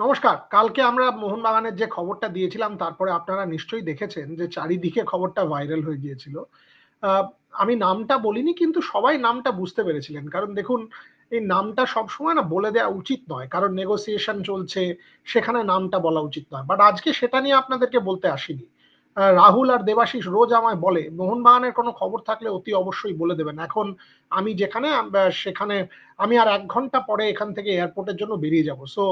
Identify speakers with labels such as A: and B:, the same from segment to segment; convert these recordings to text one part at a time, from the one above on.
A: নমস্কার, কালকে আমরা মোহনবাগানের যে খবরটা দিয়েছিলাম, তারপরে আপনারা নিশ্চয়ই দেখেছেন যে চারিদিকে খবরটা ভাইরাল হয়ে গিয়েছিল। আমি নামটা বলিনি, কিন্তু সবাই নামটা বুঝতে পেরেছিলেন। কারণ দেখুন, এই নামটা সবসময় না বলে দেওয়া উচিত নয়। কারণ নেগোসিয়েশন চলছে, সেখানে নামটা বলা উচিত নয়। বাট আজকে সেটা নিয়ে আপনাদেরকে বলতে আসিনি। রাহুল আর দেবাশিস রোজ আমায় বলে, মোহনবাগানের কোনো খবর থাকলে অতি অবশ্যই বলে দেবেন। এখন আমি যেখানে সেখানে আমি আর এক ঘণ্টা পরে এখান থেকে এয়ারপোর্টের জন্য বেরিয়ে যাব। সো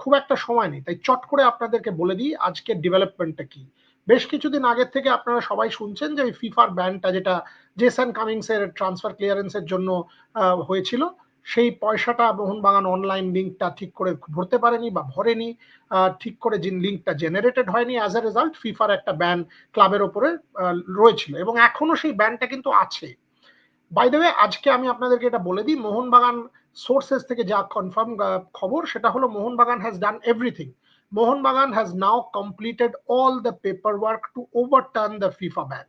A: খুব একটা সময় নেই। তাই চট করে আপনাদেরকে বলে দিই, আজকের ডেভেলপমেন্টটা কি? বেশ কিছুদিন আগের থেকে আপনারা সবাই শুনছেন যে ফিফার ব্যান্ডটা যেটা জেসন কামিংস এর ট্রান্সফার ক্লিয়ারেন্সের জন্য হয়েছিল, সেই পয়সাটা মোহনবাগান অনলাইন লিঙ্কটা ঠিক করে ভরতে পারেনি বা ভরেনি। ঠিক করে যে লিঙ্কটা জেনারেটেড হয়নি। অ্যাজ এ রেজাল্ট ফিফার একটা ব্যান ক্লাবের ওপরে রয়েছিল এবং এখনও সেই ব্যানটা কিন্তু আছে। বাই দ্য আজকে আমি আপনাদেরকে এটা বলে দিই মোহনবাগান সোর্সেস থেকে যা কনফার্ম খবর, সেটা হলো Mohun Bagan has done everything Mohun Bagan has now completed all the paperwork to overturn the FIFA ban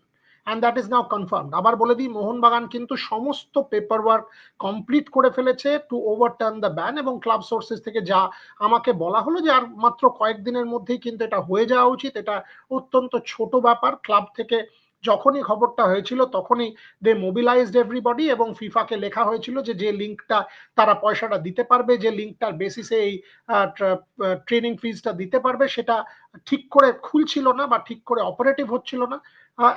A: and that is now confirm আবার বলে দিই, মোহনবাগান কিন্তু সমস্ত পেপার ওয়ার্ক কমপ্লিট করে ফেলেছে টু ওভারটার্ন দ্য ব্যান এবং ক্লাব সোর্সেস থেকে যা আমাকে বলা হলো যে আর মাত্র কয়েকদিনের মধ্যেই কিন্তু এটা হয়ে যাওয়া উচিত। এটা অত্যন্ত ছোট ব্যাপার। ক্লাব থেকে যখনই খবরটা হয়েছিল তখনই দে মোবিলাইজড এভরিবডি এবং ফিফাকে লেখা হয়েছিল যে যে লিঙ্কটা তারা পয়সাটা দিতে পারবে, যে লিঙ্কটার বেসিসে এই ট্রেনিং ফিজটা দিতে পারবে, সেটা ঠিক করে খুলছিল না বা ঠিক করে অপারেটিভ হচ্ছিল না।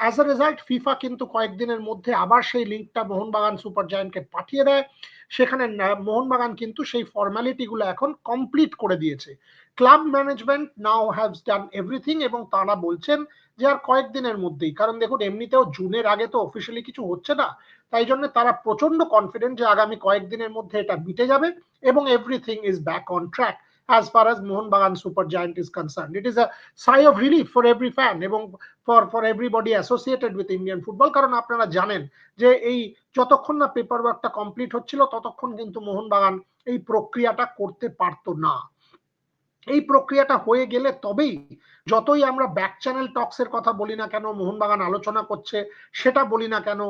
A: অ্যাজ এ রেজাল্ট ফিফা কিন্তু কয়েকদিনের মধ্যে আবার সেই লিঙ্কটা মোহনবাগান সুপার জায়ান্টকে পাঠিয়ে দেয়। সেখানে মোহনবাগান কিন্তু সেই ফর্মালিটিগুলো এখন কমপ্লিট করে দিয়েছে। Club management now have done everything এবং তারা বলছেন যে আর কয়েকদিনের মধ্যেই, কারণ দেখুন এমনিতেও জুনের আগে তো অফিসিয়ালি কিছু হচ্ছে না, তাই জন্য তারা প্রচণ্ড কনফিডেন্ট যে আগামী কয়েকদিনের মধ্যে এটা মিটে যাবে এবং everything is back on track as far as Mohun Bagan Super Giant is concerned. It is a sigh of relief for every fan এবং for for everybody associated with Indian football কারণ আপনারা জানেন যে এই যতক্ষণ না পেপার ওয়ার্কটা complete হচ্ছিল ততক্ষণ কিন্তু মোহনবাগান এই প্রক্রিয়াটা করতে এই প্রক্রিয়াটা হয়ে গেলে তবেই যতই আমরা ব্যাক চ্যানেল টক্সের কথা বলি না কেন, মোহনবাগান আলোচনা করছে, সেটা বলি না কেন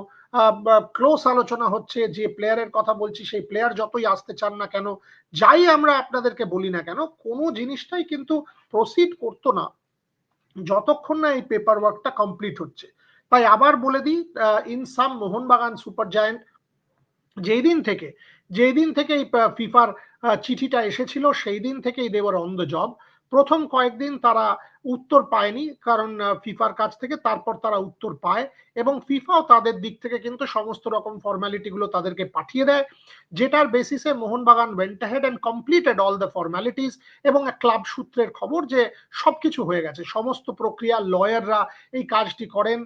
A: ক্লোজ আলোচনা হচ্ছে, যে প্লেয়ারের কথা বলছি, সেই প্লেয়ার যতই আসতে চান না কেন, যাই আমরা আপনাদেরকে বলি না কেন, কোনো জিনিসটাই কিন্তু প্রসিড করতো না। যতক্ষণ না এই পেপার ওয়ার্কটা কমপ্লিট হচ্ছে। তাই আবার বলে দিই in sum Mohun Bagan super giant যেই দিন থেকে যেই দিন থেকে এই ফিফার চিঠিটা এসেছিল সেই দিন থেকেই দেওয়ার অন দ্য জব। প্রথম কয়েকদিন তারা উত্তর পায়নি, কারণ ফিফার কাছ থেকে তারপর তারা উত্তর পায় এবং ফিফাও তাদের দিক থেকে কিন্তু সমস্ত রকম ফর্মালিটি গুলো তাদেরকে পাঠিয়ে দেয়, যেটার বেসিসে Mohun Bagan went head and completed all the formalities এবং ক্লাব সূত্রের খবর যে সবকিছু হয়ে গেছে। সমস্ত প্রক্রিয়া, লয়াররা এই কাজটি করেন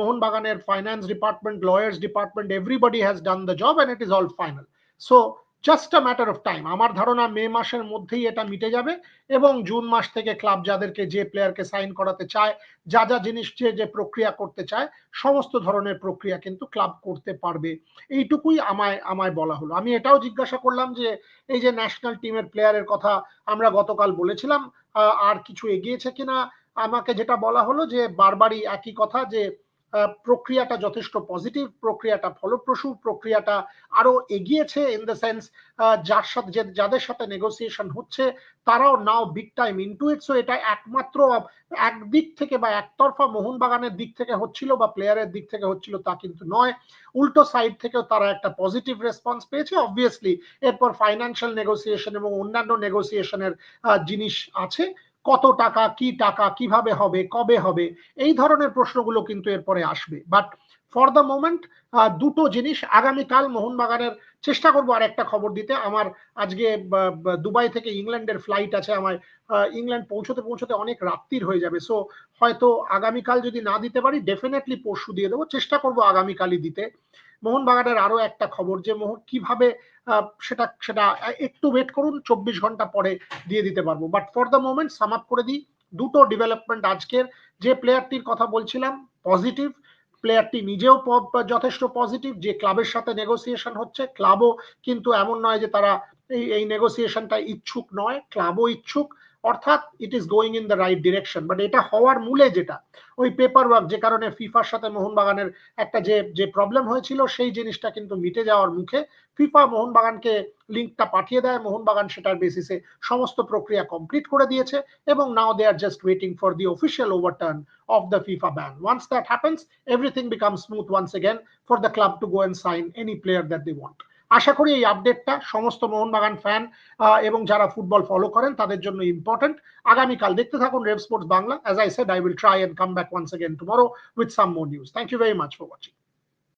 A: মোহনবাগানের finance department lawyers department everybody has done the job and it is all final so just a matter of time আমার ধারণা মে মাসের মধ্যেই এটা মিটে যাবে এবং জুন মাস থেকে ক্লাব যাদেরকে, যে প্লেয়ারকে সাইন করাতে চায়, যা যা জিনিস যে যে প্রক্রিয়া করতে চায়, সমস্ত ধরনের প্রক্রিয়া কিন্তু ক্লাব করতে পারবে। এইটুকুই আমায় আমায় বলা হলো। আমি এটাও জিজ্ঞাসা করলাম যে, এই যে ন্যাশনাল টিমের প্লেয়ারের কথা আমরা গতকাল বলেছিলাম আর কিছু এগিয়েছে কিনা? আমাকে যেটা বলা হলো যে, বারবারই একই কথা যে প্রক্রিয়াটা যথেষ্ট পজিটিভ প্রক্রিয়াটা ফলপ্রসূ, প্রক্রিয়াটা আরও এগিয়েছে ইন দ্য সেন্স যার সাথে যাদের সাথে নেগোসিয়েশন হচ্ছে, তারাও now big time into it so এটা একমাত্র একদিক থেকে বা একতরফা মোহনবাগানের দিক থেকে হচ্ছিল বা প্লেয়ারের দিক থেকে হচ্ছিল তা কিন্তু নয়। উল্টো সাইড থেকেও তারা একটা পজিটিভ রেসপন্স পেয়েছে। অবভিয়াসলি এরপর ফাইন্যান্সিয়াল নেগোসিয়েশন এবং অন্যান্য নেগোসিয়েশনের জিনিস আছে। কত টাকা, কি টাকা, কীভাবে হবে, কবে হবে, এই ধরনের প্রশ্নগুলো কিন্তু এরপরে আসবে। বাট ফর দ্য মোমেন্ট দুটো জিনিস আগামীকাল মোহনবাগানের চেষ্টা করব আর একটা খবর দিতে। আমার আজকে দুবাই থেকে ইংল্যান্ডের ফ্লাইট আছে আমার ইংল্যান্ড পৌঁছতে পৌঁছতে অনেক রাত্রির হয়ে যাবে। সো হয়তো আগামীকাল যদি না দিতে পারি ডেফিনেটলি পরশু দিয়ে দেবো। চেষ্টা করব আগামীকালই দিতে। মোহনবাগানের আরও একটা খবর যে মোহন কীভাবে সেটা সেটা একটু ওয়েট করুন, চব্বিশ ঘণ্টা পরে দিয়ে দিতে পারব। But for the moment sum up করে দিই, দুটো ডেভেলপমেন্ট আজকের, যে প্লেয়ারটির কথা বলছিলাম পজিটিভ প্লেয়ারটি নিজেও যথেষ্ট পজিটিভ যে ক্লাবের সাথে নেগোসিয়েশন হচ্ছে ক্লাবও কিন্তু এমন নয় যে তারা এই এই নেগোসিয়েশনটা ইচ্ছুক নয় ক্লাবও ইচ্ছুক অর্থাৎ it is going in the right direction but এটা হওয়ার মূলে যেটা, ওই পেপার ওয়ার্ক যে কারণে ফিফার সাথে মোহনবাগানের একটা যে যে প্রবলেম হয়েছিল, সেই জিনিসটা কিন্তু মিটে যাওয়ার মুখে ফিফা মোহনবাগানকে লিঙ্কটা পাঠিয়ে দেয়। মোহনবাগান সেটার বেসিসে সমস্ত প্রক্রিয়া কমপ্লিট করে দিয়েছে এবং now they are just waiting for the official overturn of the FIFA ban once that happens everything become smooth once again for the club to go and sign any player that they want আশা করি এই আপডেটটা সমস্ত Mohun Bagan fan এবং যারা football follow করেন, তাদের জন্য important আগামীকাল দেখতে থাকুন Rev Sports Bangla as I said I will try and come back once again tomorrow with some more news thank you very much for watching